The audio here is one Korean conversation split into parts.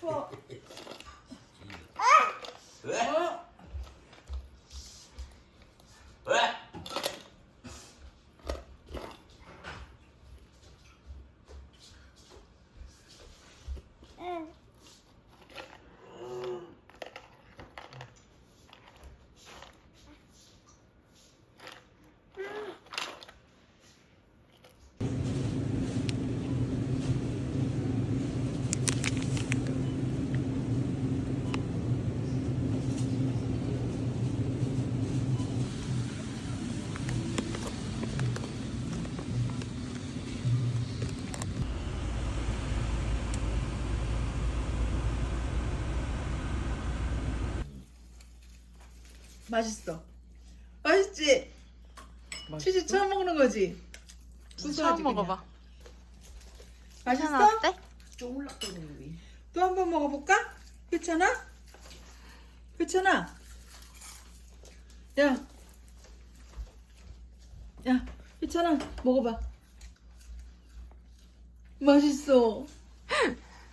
추워. 왜? 어? 왜? 맛있어. 맛있지? 치즈 처음 먹는 거지? 처음 그냥. 먹어봐. 맛있어? 괜찮아 어때? 쫄락거리는 우리. 또 한 번 먹어볼까? 괜찮아? 괜찮아? 야. 야, 괜찮아. 먹어봐. 맛있어.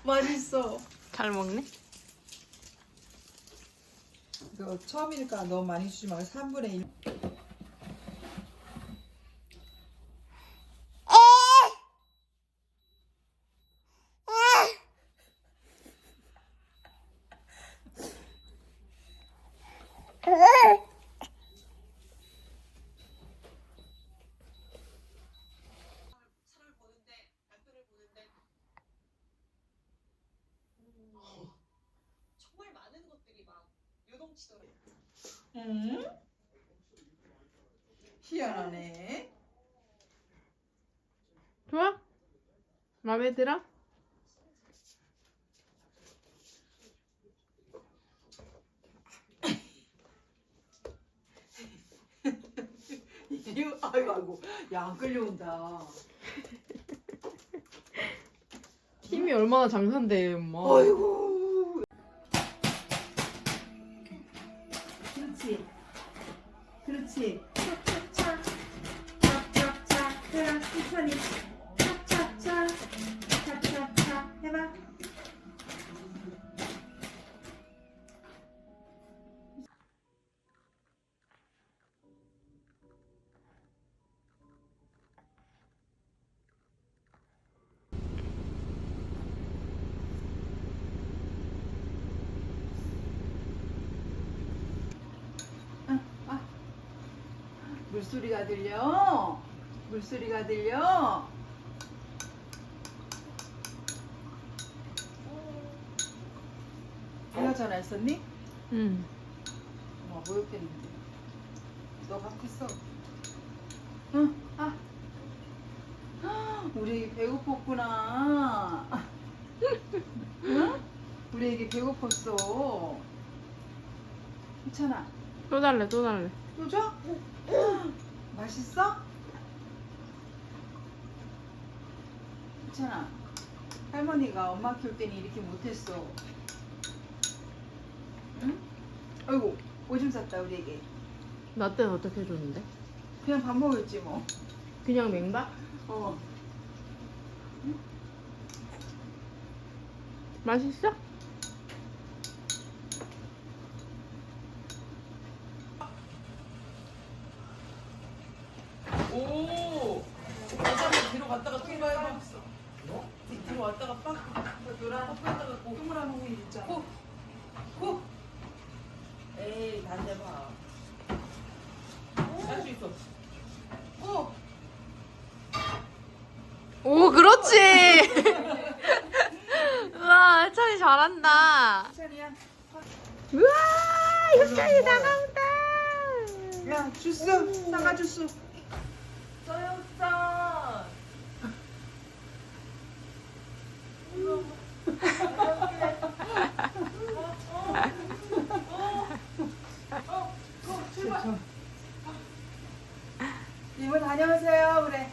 맛있어. 잘 먹네. 이거 처음이니까 너무 많이 주지 말고 3분의 1. 정말 많은 것들이 막 요동치더라고요. 응? 희한하네. 좋아? 마음에 들어? 이거 아이고 아이고 야안 끌려온다. 힘이 얼마나 장산돼, 엄마. 아이고. 그렇지. 그렇지. 해라 천천히. 차차차. 차차차. 해봐. 아, 아. 물소리가 들려. 물소리가 들려. 내가 전화했었니? 응. 어, 뭐였겠는데. 너 밥했어? 응, 아. 아, 우리 애기 배고팠구나. 응? 우리 애기 배고팠어. 괜찮아. 또 달래, 또 달래. 또 줘? 맛있어? 괜찮아. 할머니가 엄마 키울 때는 이렇게 못했어. 응? 아이고, 오줌 쌌다, 우리 애기. 나 때는 어떻게 해줬는데? 그냥 밥 먹었지, 뭐. 그냥 맹밥? 어. 맛있어? 오! 여자분 뒤로 갔다가 뒤로 해봐. 뒤- 뒤로 왔다가 빡. 노란 헛에다가 동그란 호이 있잖아. 코! 코! 에이, 다시 해봐. 할수 있어. 코! 오, 그렇지! 우와, 혜찬이 잘한다. 찬이야. 우와, 혜찬이 나간다. 야, 주스! 사과 주스! 소영선! 출발! 이모 다녀오세요, 그래.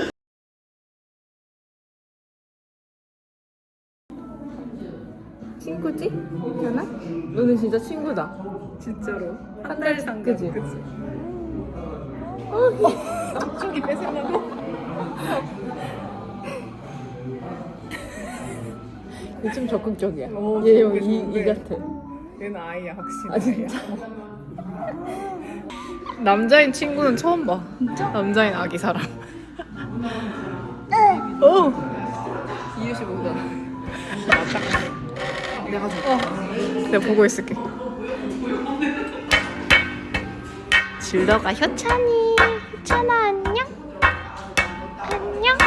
친구지? 현아? 너는 진짜 친구다. 진짜로. 한달산 그지? 그치? 쪽쪽이 뺏으려고? 좀 적극적이야. 얘 여기 이, 이 같아. 얘는 아이야 확실히 아 진짜? 남자인 친구는 처음 봐. 남자인 아기 사람. 어. 이유식 오잖아 내가 줘. 어. 내가 보고 있을게. 질러가 효찬이. 효찬아 안녕. 안녕.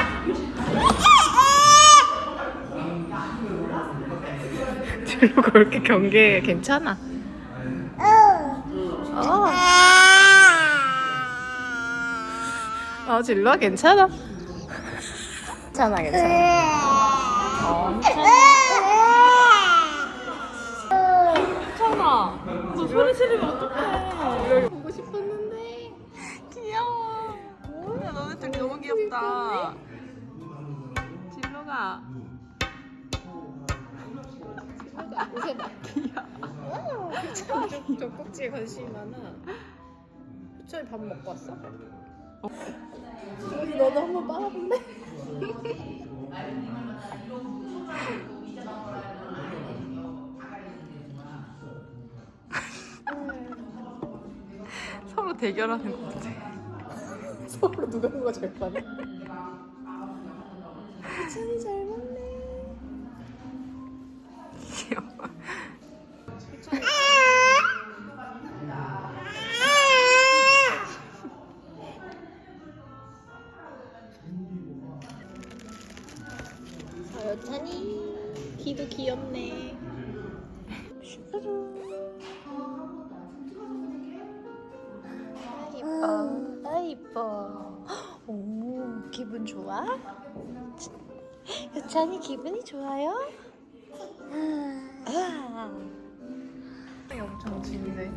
질러가 왜 이렇게 경계해? 괜찮아. 어. 어, 질러가 괜찮아. 괜찮아, 괜찮아. 어, 괜찮아. 너 소리 지르면 어떡해. 보고 싶었는데. 귀여워. 야, 너네 둘 너무 귀엽다. 진로가. 진로가 옷에 맡기야. 저 꼭지에 관심이 많아. 후천이 밥 먹고 왔어? 어디 너도 한번 빨아볼래? 서로 대결하는 것 같아. 서로 누가 누가 잘 빠냐? 찬이 잘 먹네. 귀여워. 서여찬이 귀도 귀엽네. 여찬이 기분이 좋아요? 아. 엄청 진데.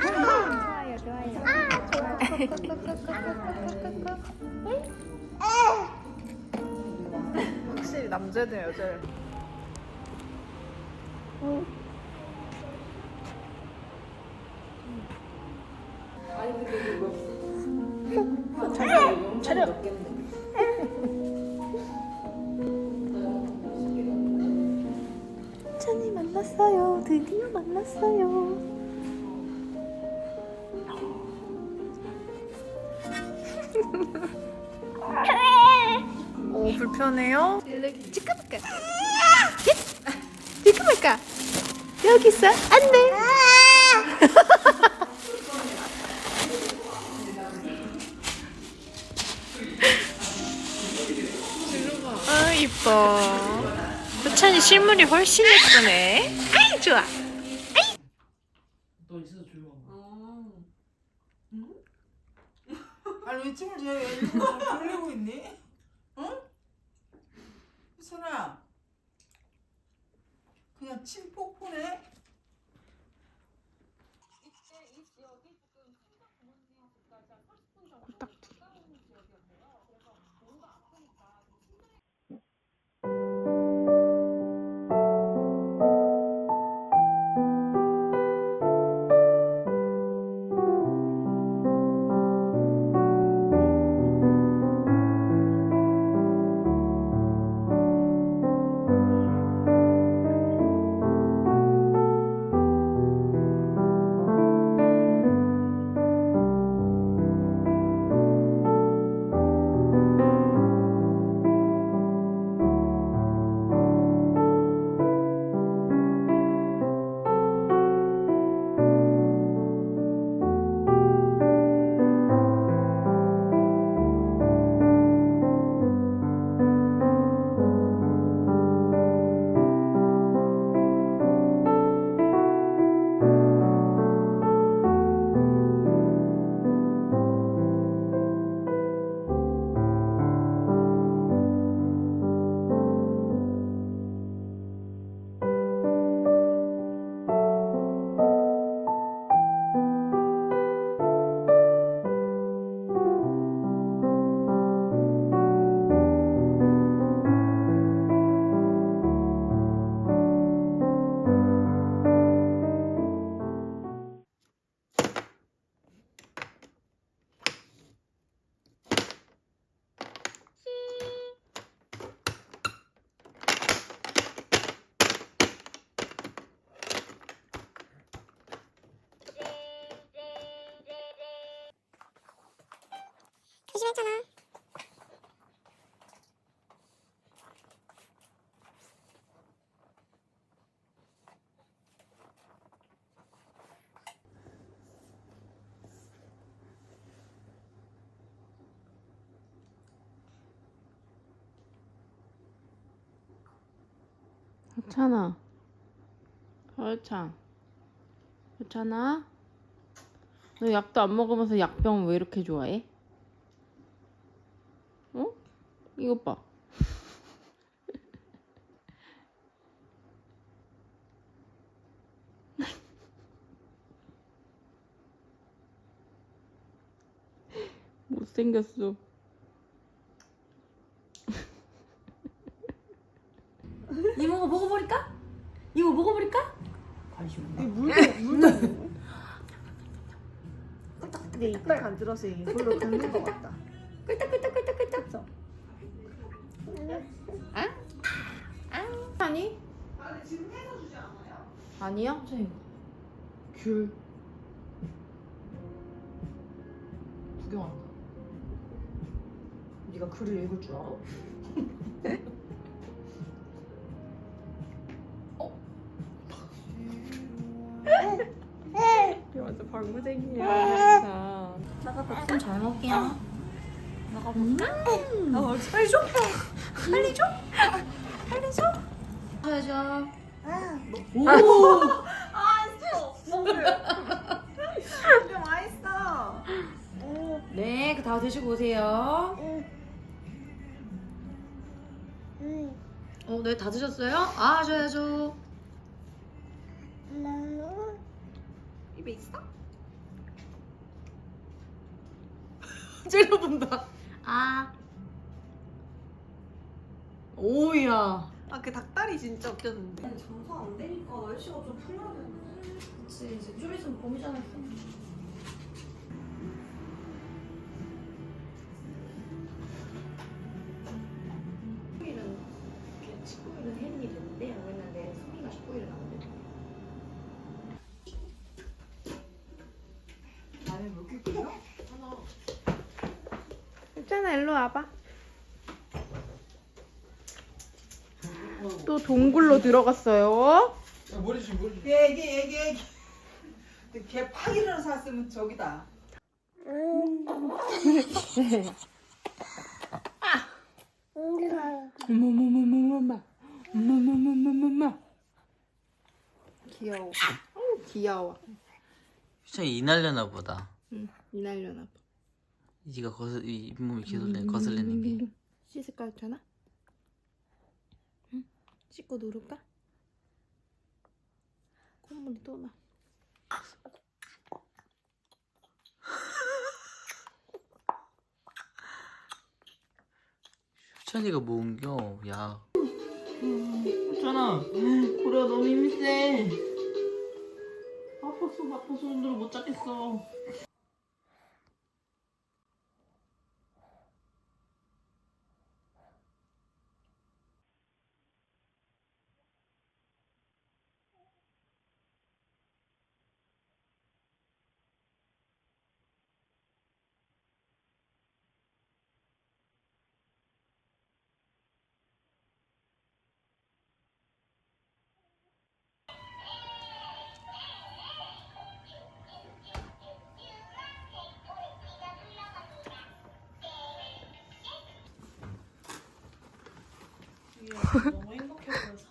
좋아요 좋아요. 아 좋아. 확실히 남자든 여자든. 차 오 불편해요? 지금까 지금까 여기 있어 안돼. 아 이뻐. 효찬이 실물이 훨씬 예쁘네. 아이 좋아. 했잖아. 효찬아. 효찬. 효찬아. 너 약도 안 먹으면서 약병 왜 이렇게 좋아해? 어? 이것 봐. 못생겼어. 이모가 먹어버릴까? 이모 먹어버릴까? 관심 없나? 내 이빨 간지러서 이걸로 긁는 것 같다. 끄떡끄떡끄떡끄떡 아니야? 귤 구경한다 네가 글을 읽을 줄 알아? 이거 완전 방구쟁이야. 진짜. 잘 먹게요 나가 볼까? 음. 나 빨리 줘 빨리 줘 빨리 줘 해야죠 오 근데 맛있어. 네, 그 다 드시고 오세요. 어, 네, 다 드셨어요? 아, 줘야죠. 입에 있어? 찔러본다. 아. 오야. 아 그 닭다리 진짜 웃겼는데. 장사 안 되니까 날씨가 좀 풀려야 되는데. 그치, 이제 좀 있으면 봄이잖아. 끓여? 효찬아 일로 와봐. 또 동굴로 들어갔어요. 머리 좀 머리 좀. 얘기 얘기 얘기. 걔팍 일어나서 샀으면 저기다. 어머머머머머머. 어머머머머머머. 귀여워. 어우, 귀여워. 진짜 이날려나 보다. 응, 이날려나 봐. 이가 거슬 이 잇몸이 거슬리는 거슬리는 게. 씻을까 효찬아? 응? 씻고 누를까? 콧물이 또 나. 효찬이가 뭔겨? 야. 있잖아. 고래가 너무 힘이 세. 아팠어, 아파서 오늘은 못 잡겠어. 너무 행복해 보여서.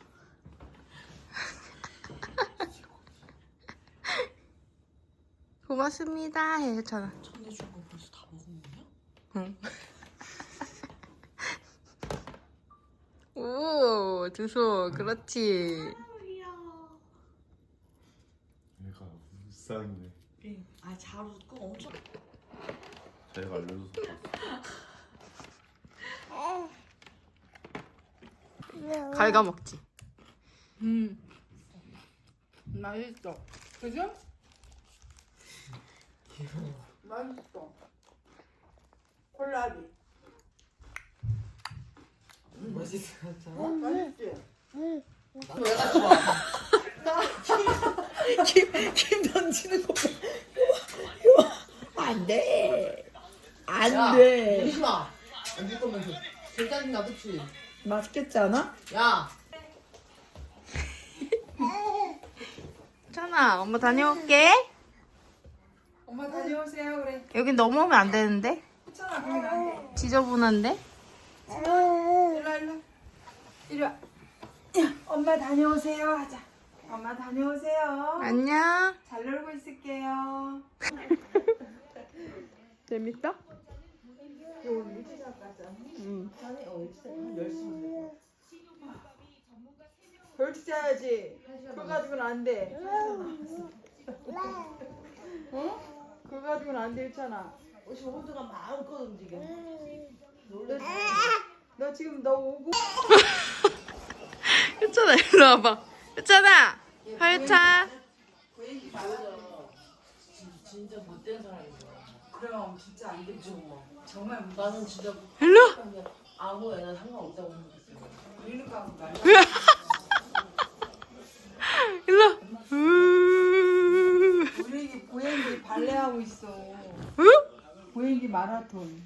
고맙습니다. 해 효찬아. 전해준 거 벌써 다 먹은 거야? 오, 두손 그렇지. 얘가. 예. 아, 잘 웃고 엄청. 자기가 알려줘서 갈가 먹지. 음. 맛있어. 그죠? 맛있어. 콜라비. 맛있어. 어? 맛있지? 왜가 좋아? 김, 김 던지는 거 봐. 안 돼. 안안 돼. 유리심아 안줄 거면 줘. 제일 짜증나 그치? 맛있겠지 않아? 야 천아, 엄마 다녀올게. 엄마 다녀오세요 그래. 여긴 넘어오면 안 되는데? 안 돼. 지저분한데? 일로 일로. 이리 와. 야, 엄마 다녀오세요 하자. 엄마 다녀오세요. 안녕. 잘 놀고 있을게요. 재밌 어? 벌칙 짜야지. 그거 가지고는 안 돼. 어? 그거 가지고는 안 돼, 있잖아. 혹시 호두가 마음껏 움직여 너 지금 너 오고 효찬아, 일로 와봐. 효찬아! 하유찬! 진짜 못된 사람이야 그럼 진짜 안 되죠. 정말 못 나는 진짜 일로! 아무 애나 상관없다고 생각했어 그러니까 말. 일로! 으 고양이 고양이 발레하고 있어. 고양이 마라톤.